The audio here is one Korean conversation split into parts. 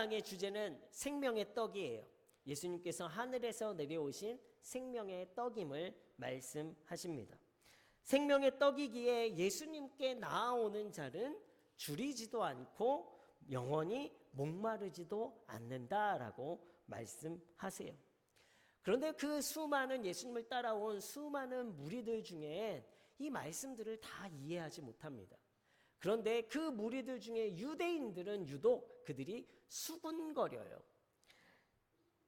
묵상의 주제는 생명의 떡이에요. 예수님께서 하늘에서 내려오신 생명의 떡임을 말씀하십니다. 생명의 떡이기에 예수님께 나아오는 자는 줄이지도 않고 영원히 목마르지도 않는다라고 말씀하세요. 그런데 그 수많은 예수님을 따라온 수많은 무리들 중에 이 말씀들을 다 이해하지 못합니다. 그런데 그 무리들 중에 유대인들은 유독 그들이 수군거려요.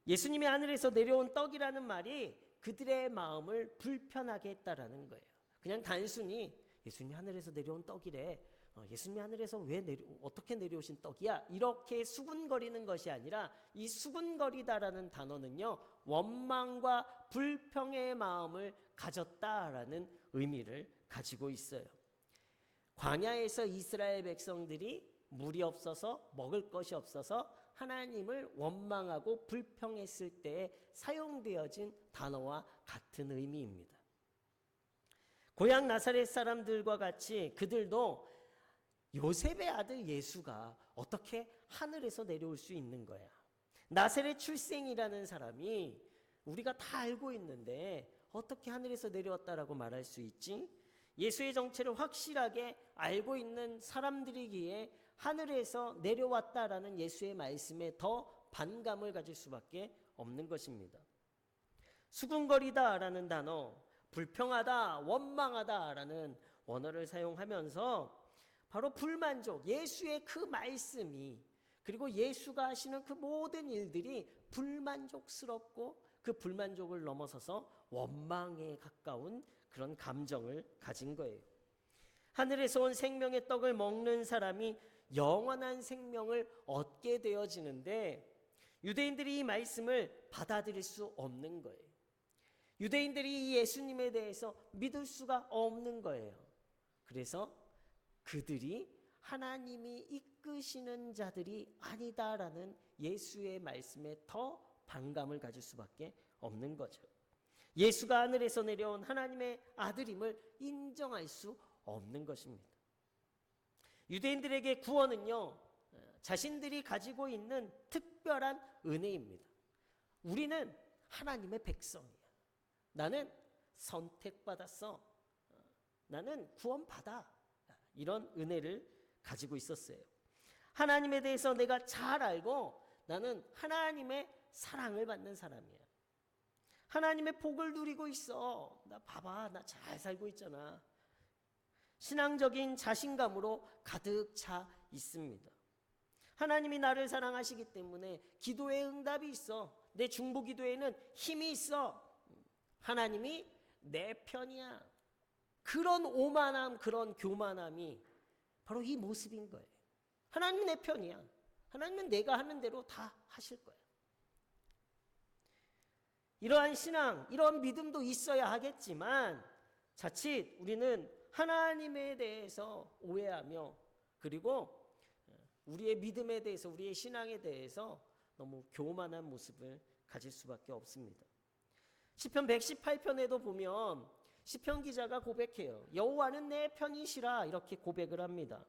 예수님이 하늘에서 내려온 떡이라는 말이 그들의 마음을 불편하게 했다라는 거예요. 그냥 단순히 예수님이 하늘에서 내려온 떡이래. 어, 예수님이 하늘에서 왜 내려 어떻게 내려오신 떡이야? 이렇게 수군거리는 것이 아니라 이 수군거리다라는 단어는요 원망과 불평의 마음을 가졌다라는 의미를 가지고 있어요. 광야에서 이스라엘 백성들이 물이 없어서 먹을 것이 없어서 하나님을 원망하고 불평했을 때 사용되어진 단어와 같은 의미입니다. 고향 나사렛 사람들과 같이 그들도 요셉의 아들 예수가 어떻게 하늘에서 내려올 수 있는 거야. 나사렛 출생이라는 사람이 우리가 다 알고 있는데 어떻게 하늘에서 내려왔다라고 말할 수 있지? 예수의 정체를 확실하게 알고 있는 사람들이기에 하늘에서 내려왔다라는 예수의 말씀에 더 반감을 가질 수밖에 없는 것입니다. 수군거리다라는 단어, 불평하다, 원망하다라는 원어를 사용하면서 바로 불만족, 예수의 그 말씀이 그리고 예수가 하시는 그 모든 일들이 불만족스럽고 그 불만족을 넘어서서 원망에 가까운 그런 감정을 가진 거예요. 하늘에서 온 생명의 떡을 먹는 사람이 영원한 생명을 얻게 되어지는데 유대인들이 이 말씀을 받아들일 수 없는 거예요. 유대인들이 이 예수님에 대해서 믿을 수가 없는 거예요. 그래서 그들이 하나님이 이끄시는 자들이 아니다라는 예수의 말씀에 더 반감을 가질 수밖에 없는 거죠. 예수가 하늘에서 내려온 하나님의 아들임을 인정할 수 없는 것입니다. 유대인들에게 구원은요, 자신들이 가지고 있는 특별한 은혜입니다. 우리는 하나님의 백성이야. 나는 선택받았어. 나는 구원받아. 이런 은혜를 가지고 있었어요. 하나님에 대해서 내가 잘 알고 나는 하나님의 사랑을 받는 사람이야. 하나님의 복을 누리고 있어. 나 봐봐. 나 잘 살고 있잖아. 신앙적인 자신감으로 가득 차 있습니다. 하나님이 나를 사랑하시기 때문에 기도에 응답이 있어. 내 중보 기도에는 힘이 있어. 하나님이 내 편이야. 그런 오만함, 그런 교만함이 바로 이 모습인 거예요. 하나님이 내 편이야. 하나님은 내가 하는 대로 다 하실 거야. 이러한 신앙, 이런 믿음도 있어야 하겠지만 자칫 우리는 하나님에 대해서 오해하며 그리고 우리의 믿음에 대해서 우리의 신앙에 대해서 너무 교만한 모습을 가질 수밖에 없습니다. 시편 118편에도 보면 시편 기자가 고백해요. 여호와는 내 편이시라 이렇게 고백을 합니다.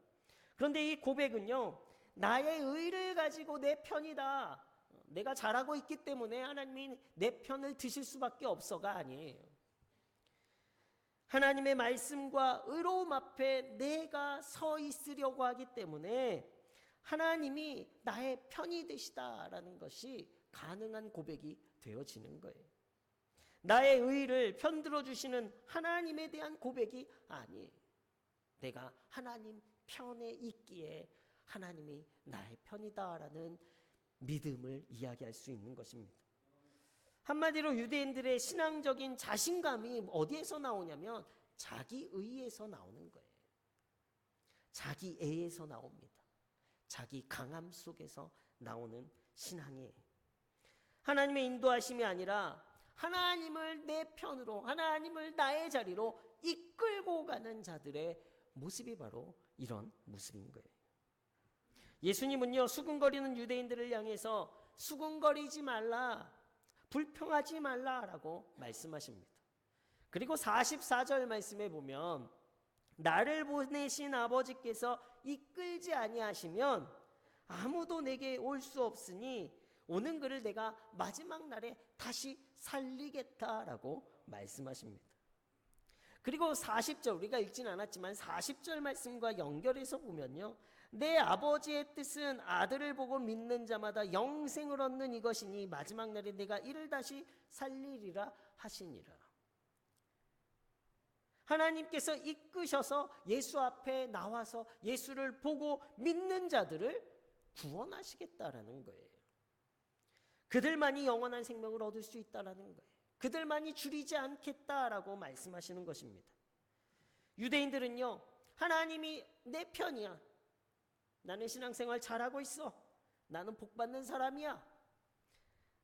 그런데 이 고백은요. 나의 의를 가지고 내 편이다. 내가 잘하고 있기 때문에 하나님이 내 편을 드실 수밖에 없어가 아니에요. 하나님의 말씀과 의로움 앞에 내가 서 있으려고 하기 때문에 하나님이 나의 편이 되시다라는 것이 가능한 고백이 되어지는 거예요. 나의 의를 편들어 주시는 하나님에 대한 고백이 아니에요. 내가 하나님 편에 있기에 하나님이 나의 편이다라는 믿음을 이야기할 수 있는 것입니다. 한마디로 유대인들의 신앙적인 자신감이 어디에서 나오냐면 자기 의에서 나오는 거예요. 자기 애에서 나옵니다. 자기 강함 속에서 나오는 신앙이에요. 하나님의 인도하심이 아니라 하나님을 내 편으로, 하나님을 나의 자리로 이끌고 가는 자들의 모습이 바로 이런 모습인 거예요. 예수님은요, 수군거리는 유대인들을 향해서 수군거리지 말라, 불평하지 말라라고 말씀하십니다. 그리고 44절 말씀에 보면 나를 보내신 아버지께서 이끌지 아니하시면 아무도 내게 올 수 없으니 오는 그를 내가 마지막 날에 다시 살리겠다라고 말씀하십니다. 그리고 40절 우리가 읽진 않았지만 40절 말씀과 연결해서 보면요. 내 아버지의 뜻은 아들을 보고 믿는 자마다 영생을 얻는 이것이니 마지막 날에 내가 이를 다시 살리리라 하시니라. 하나님께서 이끄셔서 예수 앞에 나와서 예수를 보고 믿는 자들을 구원하시겠다라는 거예요. 그들만이 영원한 생명을 얻을 수 있다라는 거예요. 그들만이 줄이지 않겠다라고 말씀하시는 것입니다. 유대인들은요, 하나님이 내 편이야. 나는 신앙생활 잘하고 있어. 나는 복받는 사람이야.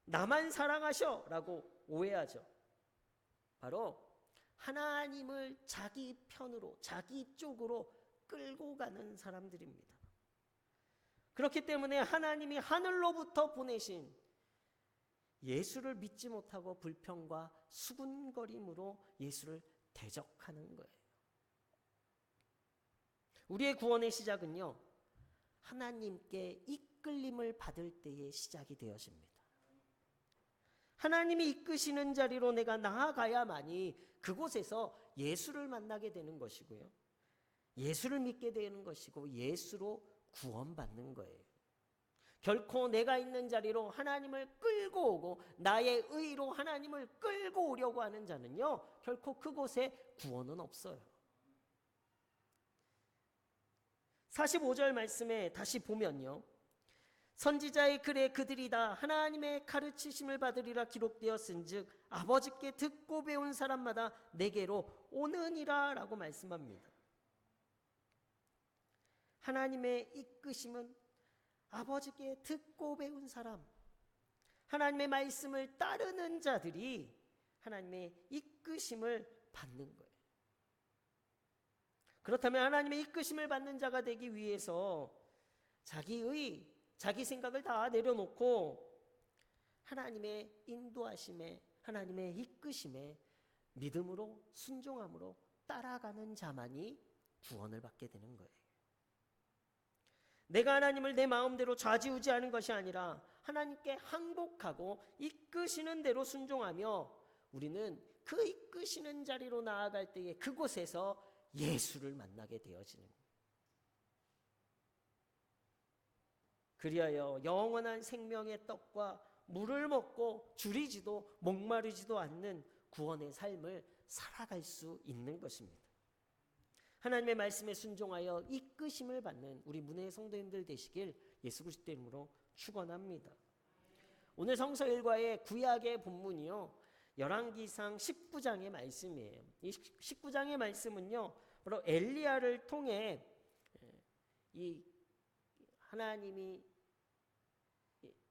나만 사랑하셔. 라고 오해하죠. 바로 하나님을 자기 편으로, 자기 쪽으로 끌고 가는 사람들입니다. 그렇기 때문에 하나님이 하늘로부터 보내신 예수를 믿지 못하고 불평과 수군거림으로 예수를 대적하는 거예요. 우리의 구원의 시작은요, 하나님께 이끌림을 받을 때의 시작이 되어집니다. 하나님이 이끄시는 자리로 내가 나아가야만이 그곳에서 예수를 만나게 되는 것이고요. 예수를 믿게 되는 것이고 예수로 구원받는 거예요. 결코 내가 있는 자리로 하나님을 끌고 오고 나의 의로 하나님을 끌고 오려고 하는 자는요, 결코 그곳에 구원은 없어요. 45절 말씀에 다시 보면요. 선지자의 글에 그들이 다 하나님의 가르치심을 받으리라 기록되었은즉 아버지께 듣고 배운 사람마다 내게로 오느니라라고 말씀합니다. 하나님의 이끄심은 아버지께 듣고 배운 사람, 하나님의 말씀을 따르는 자들이 하나님의 이끄심을 받는 거예요. 그렇다면 하나님의 이끄심을 받는 자가 되기 위해서 자기의 자기 생각을 다 내려놓고 하나님의 인도하심에 하나님의 이끄심에 믿음으로 순종함으로 따라가는 자만이 구원을 받게 되는 거예요. 내가 하나님을 내 마음대로 좌지우지하는 것이 아니라 하나님께 항복하고 이끄시는 대로 순종하며 우리는 그 이끄시는 자리로 나아갈 때에 그곳에서 예수를 만나게 되어지는 그리하여 영원한 생명의 떡과 물을 먹고 줄이지도 목마르지도 않는 구원의 삶을 살아갈 수 있는 것입니다. 하나님의 말씀에 순종하여 이끄심을 받는 우리 문의 성도님들 되시길 예수 그리스도 이름으로 축원합니다. 오늘 성서 일과의 구약의 본문이요. 열왕기상 19장의 말씀이에요. 이 19장의 말씀은요. 바로 엘리야를 통해 이 하나님이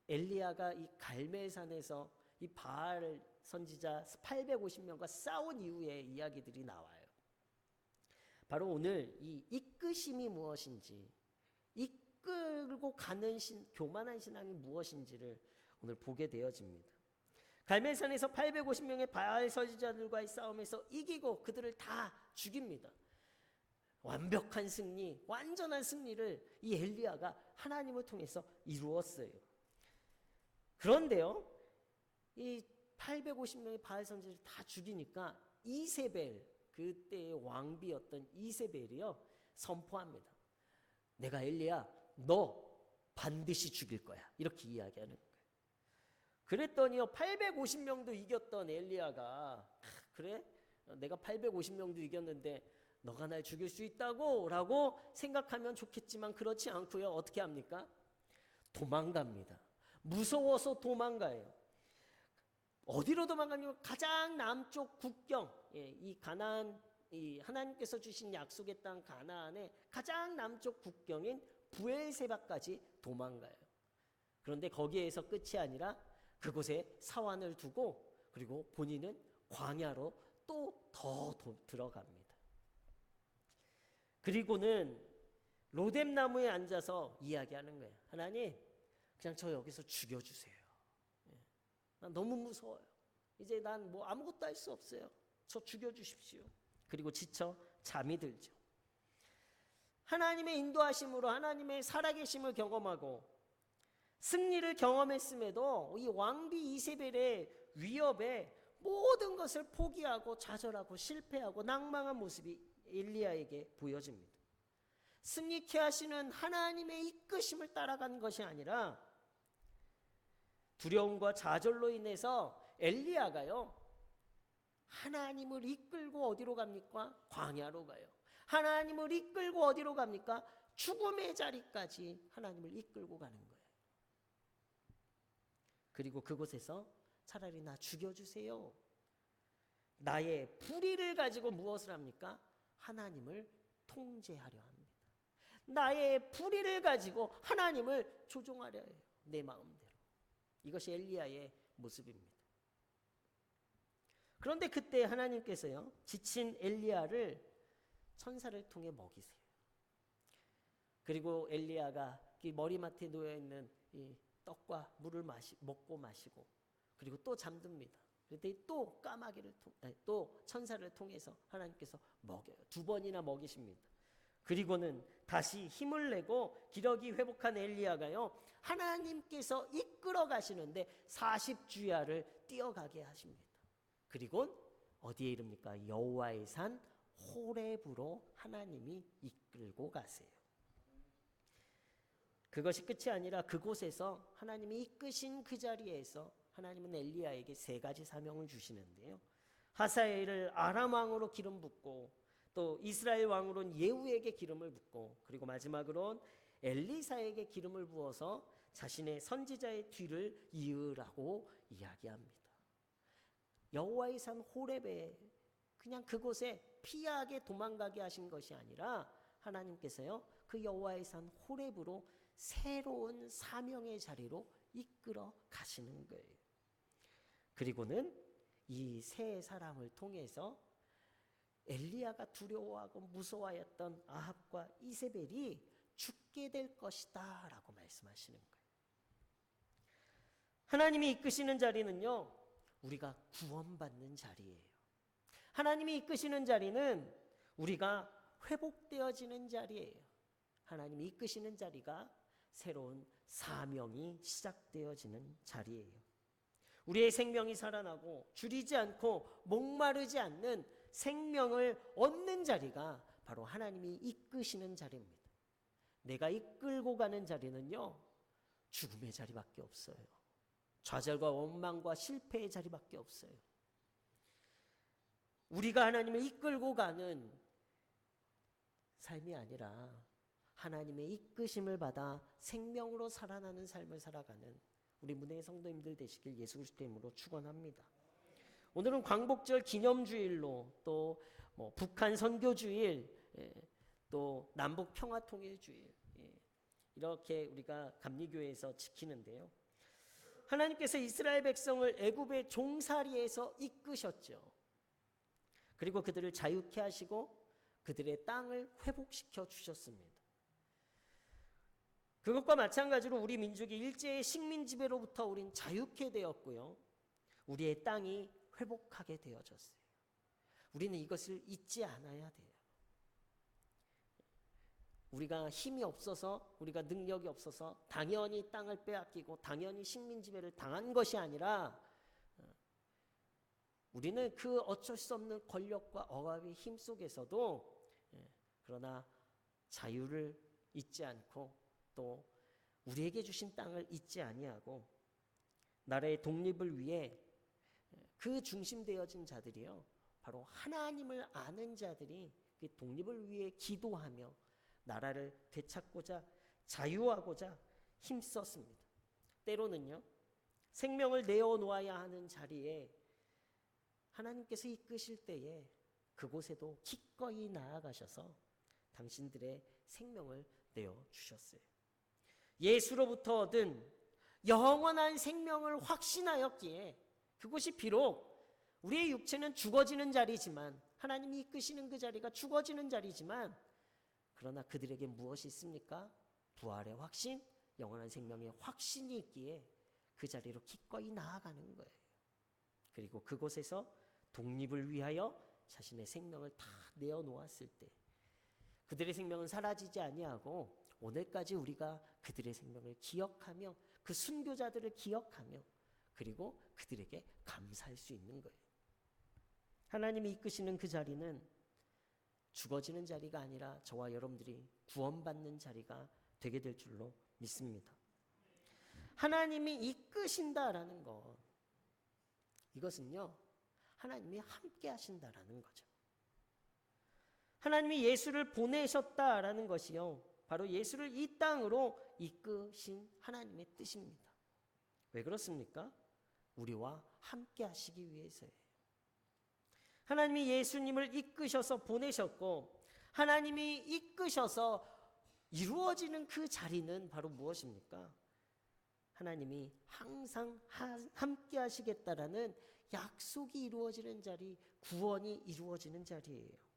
엘리야가 이 갈멜산에서 이 바알 선지자 850명과 싸운 이후의 이야기들이 나와요. 바로 오늘 이 이끄심이 무엇인지, 이끌고 가는 신, 교만한 신앙이 무엇인지를 오늘 보게 되어집니다. 갈멜산에서 850명의 바알 선지자들과의 싸움에서 이기고 그들을 다 죽입니다. 완벽한 승리, 완전한 승리를 이 엘리야가 하나님을 통해서 이루었어요. 그런데요, 이 850명의 바알 선지를 다 죽이니까 이세벨 그때의 왕비였던 이세벨이요 선포합니다. 내가 엘리야, 너 반드시 죽일 거야. 이렇게 이야기하는. 그랬더니요 850명도 이겼던 엘리야가 그래 내가 850명도 이겼는데 너가 날 죽일 수 있다고 라고 생각하면 좋겠지만 그렇지 않고요 어떻게 합니까? 도망갑니다. 무서워서 도망가요. 어디로 도망가냐면 가장 남쪽 국경, 예, 이 가나안, 이 하나님께서 주신 약속의 땅 가나안의 가장 남쪽 국경인 부엘세바까지 도망가요. 그런데 거기에서 끝이 아니라 그곳에 사환을 두고 그리고 본인은 광야로 또 더 들어갑니다. 그리고는 로뎀 나무에 앉아서 이야기하는 거예요. 하나님, 그냥 저 여기서 죽여주세요. 예. 난 너무 무서워요. 이제 난 뭐 아무것도 할 수 없어요. 저 죽여주십시오. 그리고 지쳐 잠이 들죠. 하나님의 인도하심으로 하나님의 살아계심을 경험하고 승리를 경험했음에도 이 왕비 이세벨의 위협에 모든 것을 포기하고 좌절하고 실패하고 낭망한 모습이 엘리야에게 보여집니다. 승리케 하시는 하나님의 이끄심을 따라간 것이 아니라 두려움과 좌절로 인해서 엘리야가요 하나님을 이끌고 어디로 갑니까? 광야로 가요. 하나님을 이끌고 어디로 갑니까? 죽음의 자리까지 하나님을 이끌고 가는 거예요. 그리고 그곳에서 차라리 나 죽여주세요. 나의 불의를 가지고 무엇을 합니까? 하나님을 통제하려 합니다. 나의 불의를 가지고 하나님을 조종하려 해요. 내 마음대로. 이것이 엘리야의 모습입니다. 그런데 그때 하나님께서요, 지친 엘리야를 천사를 통해 먹이세요. 그리고 엘리야가 이 머리맡에 놓여 있는 이 떡과 물을 마시, 먹고 마시고 그리고 또 잠듭니다. 그때 또 까마귀를 통, 아니, 또 천사를 통해서 하나님께서 먹여요. 두 번이나 먹이십니다. 그리고는 다시 힘을 내고 기력이 회복한 엘리야가요. 하나님께서 이끌어 가시는데 40주야를 뛰어가게 하십니다. 그리고 어디에 이릅니까? 여호와의 산 호렙으로 하나님이 이끌고 가세요. 그것이 끝이 아니라 그곳에서 하나님이 이끄신 그 자리에서 하나님은 엘리야에게 세 가지 사명을 주시는데요. 하사엘을 아람 왕으로 기름 붓고 또 이스라엘 왕으로는 예후에게 기름을 붓고 그리고 마지막으로는 엘리사에게 기름을 부어서 자신의 선지자의 뒤를 이으라고 이야기합니다. 여호와의 산 호렙에 그냥 그곳에 피하게 도망가게 하신 것이 아니라 하나님께서요 그 여호와의 산 호렙으로 새로운 사명의 자리로 이끌어 가시는 거예요. 그리고는 이 세 사람을 통해서 엘리야가 두려워하고 무서워했던 아합과 이세벨이 죽게 될 것이다 라고 말씀하시는 거예요. 하나님이 이끄시는 자리는요, 우리가 구원받는 자리예요. 하나님이 이끄시는 자리는 우리가 회복되어지는 자리예요. 하나님이 이끄시는 자리가 새로운 사명이 시작되어지는 자리예요. 우리의 생명이 살아나고 줄이지 않고 목마르지 않는 생명을 얻는 자리가 바로 하나님이 이끄시는 자리입니다. 내가 이끌고 가는 자리는요, 죽음의 자리밖에 없어요. 좌절과 원망과 실패의 자리밖에 없어요. 우리가 하나님을 이끌고 가는 삶이 아니라 하나님의 이끄심을 받아 생명으로 살아나는 삶을 살아가는 우리 문의 성도님들 되시길 예수 그리스도 이름으로 축원합니다. 오늘은 광복절 기념주일로 또 뭐 북한 선교주일 예, 또 남북 평화 통일주일 예, 이렇게 우리가 감리교회에서 지키는데요. 하나님께서 이스라엘 백성을 애굽의 종살이에서 이끄셨죠. 그리고 그들을 자유케 하시고 그들의 땅을 회복시켜 주셨습니다. 그것과 마찬가지로 우리 민족이 일제의 식민 지배로부터 우린 자유케 되었고요. 우리의 땅이 회복하게 되어졌어요. 우리는 이것을 잊지 않아야 돼요. 우리가 힘이 없어서 우리가 능력이 없어서 당연히 땅을 빼앗기고 당연히 식민 지배를 당한 것이 아니라 어, 우리는 그 어쩔 수 없는 권력과 억압의 힘 속에서도 예, 그러나 자유를 잊지 않고 또 우리에게 주신 땅을 잊지 아니하고 나라의 독립을 위해 그 중심되어진 자들이요 바로 하나님을 아는 자들이 그 독립을 위해 기도하며 나라를 되찾고자 자유하고자 힘썼습니다. 때로는요 생명을 내어 놓아야 하는 자리에 하나님께서 이끄실 때에 그곳에도 기꺼이 나아가셔서 당신들의 생명을 내어 주셨어요. 예수로부터 얻은 영원한 생명을 확신하였기에 그곳이 비록 우리의 육체는 죽어지는 자리지만 하나님이 이끄시는 그 자리가 죽어지는 자리지만 그러나 그들에게 무엇이 있습니까? 부활의 확신, 영원한 생명의 확신이 있기에 그 자리로 기꺼이 나아가는 거예요. 그리고 그곳에서 독립을 위하여 자신의 생명을 다 내어 놓았을 때 그들의 생명은 사라지지 아니하고 오늘까지 우리가 그들의 생명을 기억하며 그 순교자들을 기억하며 그리고 그들에게 감사할 수 있는 거예요. 하나님이 이끄시는 그 자리는 죽어지는 자리가 아니라 저와 여러분들이 구원받는 자리가 되게 될 줄로 믿습니다. 하나님이 이끄신다라는 것 이것은요 하나님이 함께 하신다라는 거죠. 하나님이 예수를 보내셨다라는 것이요 바로 예수를 이 땅으로 이끄신 하나님의 뜻입니다. 왜 그렇습니까? 우리와 함께 하시기 위해서예요. 하나님이 예수님을 이끄셔서 보내셨고 하나님이 이끄셔서 이루어지는 그 자리는 바로 무엇입니까? 하나님이 항상 함께 하시겠다라는 약속이 이루어지는 자리, 구원이 이루어지는 자리예요.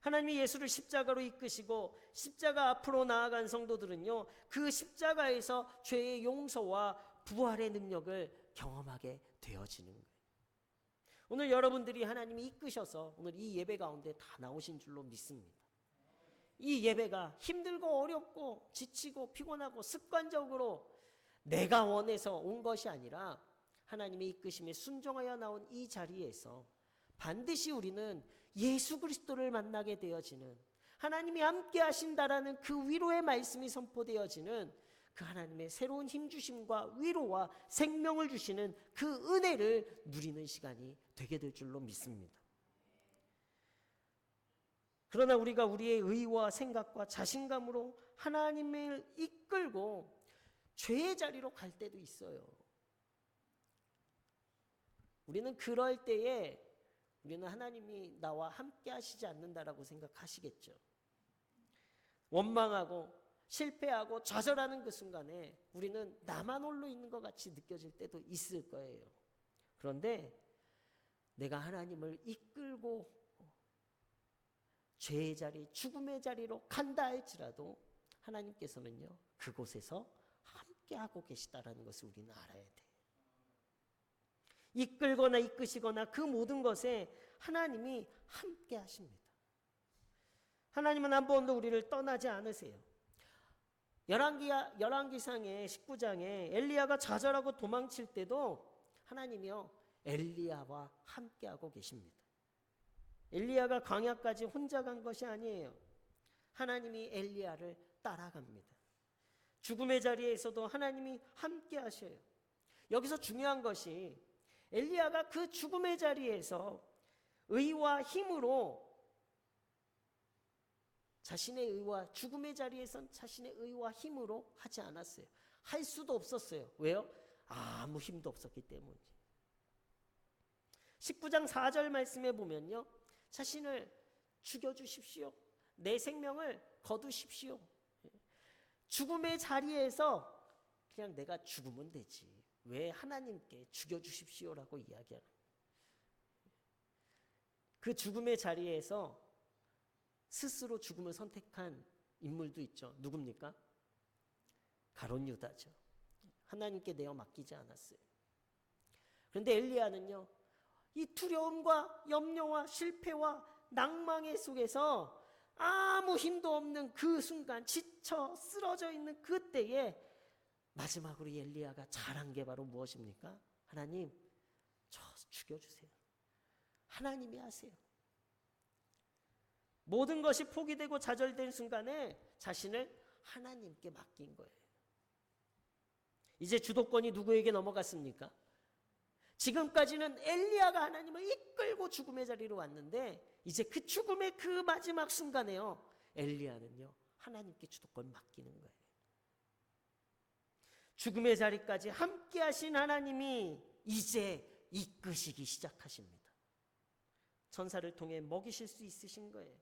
하나님이 예수를 십자가로 이끄시고 십자가 앞으로 나아간 성도들은요, 그 십자가에서 죄의 용서와 부활의 능력을 경험하게 되어지는 거예요. 오늘 여러분들이 하나님이 이끄셔서 오늘 이 예배 가운데 다 나오신 줄로 믿습니다. 이 예배가 힘들고 어렵고 지치고 피곤하고 습관적으로 내가 원해서 온 것이 아니라 하나님의 이끄심에 순종하여 나온 이 자리에서 반드시 우리는 예수 그리스도를 만나게 되어지는 하나님이 함께 하신다라는 그 위로의 말씀이 선포되어지는 그 하나님의 새로운 힘 주심과 위로와 생명을 주시는 그 은혜를 누리는 시간이 되게 될 줄로 믿습니다. 그러나 우리가 우리의 의와 생각과 자신감으로 하나님을 이끌고 죄의 자리로 갈 때도 있어요. 우리는 그럴 때에 우리는 하나님이 나와 함께 하시지 않는다라고 생각하시겠죠. 원망하고 실패하고 좌절하는 그 순간에 우리는 나만 홀로 있는 것 같이 느껴질 때도 있을 거예요. 그런데 내가 하나님을 이끌고 죄의 자리, 죽음의 자리로 간다 할지라도 하나님께서는요, 그곳에서 함께하고 계시다라는 것을 우리는 알아야 돼. 이끌거나 이끄시거나 그 모든 것에 하나님이 함께 하십니다. 하나님은 한 번도 우리를 떠나지 않으세요. 열왕기야 열왕기상의 19장에 엘리야가 좌절하고 도망칠 때도 하나님이요 엘리야와 함께하고 계십니다. 엘리야가 광야까지 혼자 간 것이 아니에요. 하나님이 엘리야를 따라갑니다. 죽음의 자리에서도 하나님이 함께 하셔요. 여기서 중요한 것이 엘리야가 그 죽음의 자리에서 의와 힘으로 자신의 의와 죽음의 자리에선 자신의 의와 힘으로 하지 않았어요. 할 수도 없었어요. 왜요? 아무 힘도 없었기 때문이지. 19장 4절 말씀에 보면요. 자신을 죽여 주십시오. 내 생명을 거두십시오. 죽음의 자리에서 그냥 내가 죽으면 되지. 왜 하나님께 죽여 주십시오라고 이야기하는 그 죽음의 자리에서 스스로 죽음을 선택한 인물도 있죠. 누굽니까? 가론 유다죠. 하나님께 내어 맡기지 않았어요. 그런데 엘리야는요. 이 두려움과 염려와 실패와 낭망의 속에서 아무 힘도 없는 그 순간 지쳐 쓰러져 있는 그때에 마지막으로 엘리야가 잘한 게 바로 무엇입니까? 하나님 저 죽여주세요. 하나님이 하세요. 모든 것이 포기되고 좌절된 순간에 자신을 하나님께 맡긴 거예요. 이제 주도권이 누구에게 넘어갔습니까? 지금까지는 엘리야가 하나님을 이끌고 죽음의 자리로 왔는데 이제 그 죽음의 그 마지막 순간에요. 엘리야는요. 하나님께 주도권 맡기는 거예요. 죽음의 자리까지 함께 하신 하나님이 이제 이끄시기 시작하십니다. 천사를 통해 먹이실 수 있으신 거예요.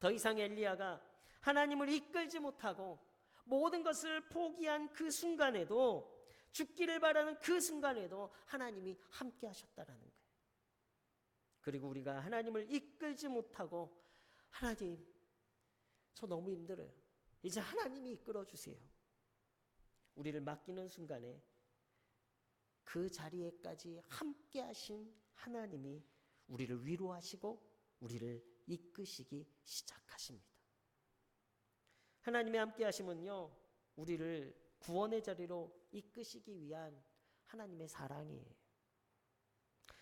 더 이상 엘리야가 하나님을 이끌지 못하고 모든 것을 포기한 그 순간에도 죽기를 바라는 그 순간에도 하나님이 함께 하셨다라는 거예요. 그리고 우리가 하나님을 이끌지 못하고 하나님 저 너무 힘들어요. 이제 하나님이 이끌어 주세요. 우리를 맡기는 순간에 그 자리에까지 함께 하신 하나님이 우리를 위로하시고 우리를 이끄시기 시작하십니다. 하나님의 함께 하심은요. 우리를 구원의 자리로 이끄시기 위한 하나님의 사랑이에요.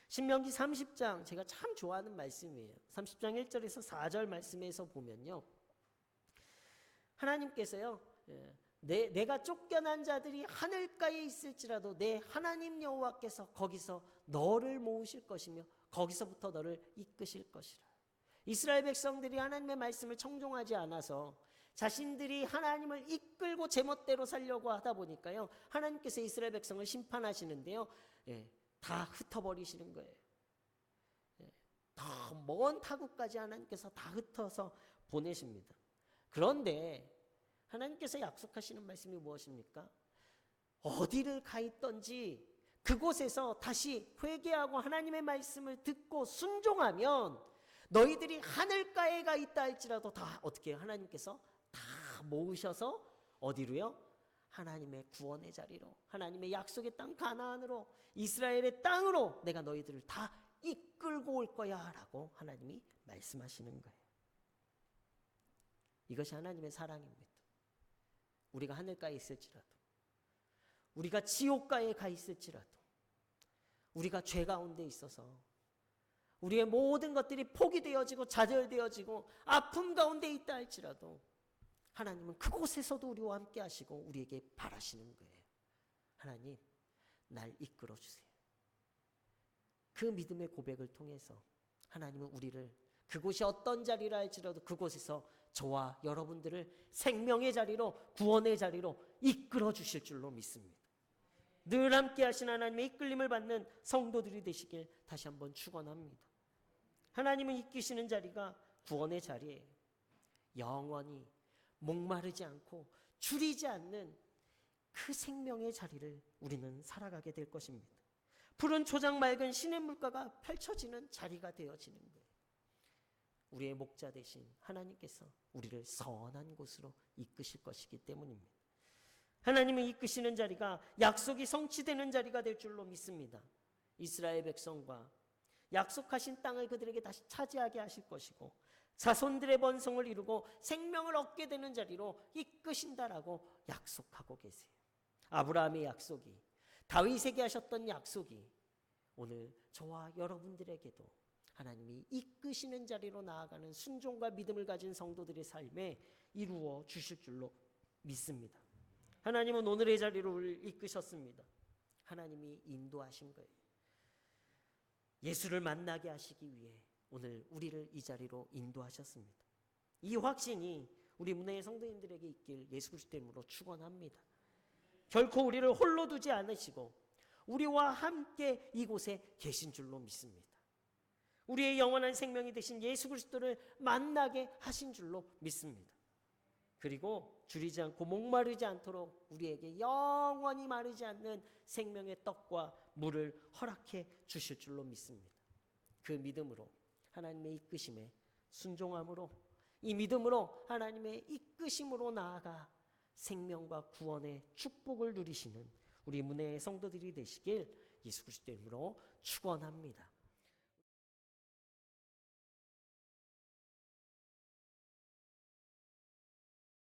신명기 30장 제가 참 좋아하는 말씀이에요. 30장 1절에서 4절 말씀에서 보면요. 하나님께서요. 예, 내, 내가 쫓겨난 자들이 하늘가에 있을지라도 내 하나님 여호와께서 거기서 너를 모으실 것이며 거기서부터 너를 이끄실 것이라. 이스라엘 백성들이 하나님의 말씀을 청종하지 않아서 자신들이 하나님을 이끌고 제멋대로 살려고 하다 보니까요. 하나님께서 이스라엘 백성을 심판하시는데요. 예, 다 흩어버리시는 거예요. 예, 더먼 타국까지 하나님께서 다 흩어서 보내십니다. 그런데 하나님께서 약속하시는 말씀이 무엇입니까? 어디를 가 있던지 그곳에서 다시 회개하고 하나님의 말씀을 듣고 순종하면 너희들이 하늘가에 가 있다 할지라도 다 어떻게? 하나님께서 다 모으셔서 어디로요? 하나님의 구원의 자리로 하나님의 약속의 땅 가나안으로 이스라엘의 땅으로 내가 너희들을 다 이끌고 올 거야라고 하나님이 말씀하시는 거예요. 이것이 하나님의 사랑입니다. 우리가 하늘가에 있을지라도 우리가 지옥가에 가 있을지라도 우리가 죄 가운데 있어서 우리의 모든 것들이 포기되어지고 좌절되어지고 아픔 가운데 있다 할지라도 하나님은 그곳에서도 우리와 함께 하시고 우리에게 바라시는 거예요. 하나님, 날 이끌어 주세요. 그 믿음의 고백을 통해서 하나님은 우리를 그곳이 어떤 자리라 할지라도 그곳에서 저와 여러분들을 생명의 자리로 구원의 자리로 이끌어 주실 줄로 믿습니다. 늘 함께 하신 하나님의 이끌림을 받는 성도들이 되시길 다시 한번 축원합니다. 하나님은 이끄시는 자리가 구원의 자리예요. 영원히 목마르지 않고 줄이지 않는 그 생명의 자리를 우리는 살아가게 될 것입니다. 푸른 초장 맑은 신의 물가가 펼쳐지는 자리가 되어지는 거예요. 우리의 목자 대신 하나님께서 우리를 선한 곳으로 이끄실 것이기 때문입니다. 하나님의 이끄시는 자리가 약속이 성취되는 자리가 될 줄로 믿습니다. 이스라엘 백성과 약속하신 땅을 그들에게 다시 차지하게 하실 것이고 자손들의 번성을 이루고 생명을 얻게 되는 자리로 이끄신다라고 약속하고 계세요. 아브라함의 약속이 다윗에게 하셨던 약속이 오늘 저와 여러분들에게도 하나님이 이끄시는 자리로 나아가는 순종과 믿음을 가진 성도들의 삶에 이루어 주실 줄로 믿습니다. 하나님은 오늘의 자리로 이끄셨습니다. 하나님이 인도하신 거예요. 예수를 만나게 하시기 위해 오늘 우리를 이 자리로 인도하셨습니다. 이 확신이 우리 문화의 성도님들에게 있길 예수 그리스도 이름으로 축원합니다. 결코 우리를 홀로 두지 않으시고 우리와 함께 이곳에 계신 줄로 믿습니다. 우리의 영원한 생명이 되신 예수 그리스도를 만나게 하신 줄로 믿습니다. 그리고 줄이지 않고 목마르지 않도록 우리에게 영원히 마르지 않는 생명의 떡과 물을 허락해 주실 줄로 믿습니다. 그 믿음으로 하나님의 이끄심에 순종함으로 이 믿음으로 하나님의 이끄심으로 나아가 생명과 구원의 축복을 누리시는 우리 문혜의 성도들이 되시길 예수 그리스도 이름으로 축원합니다.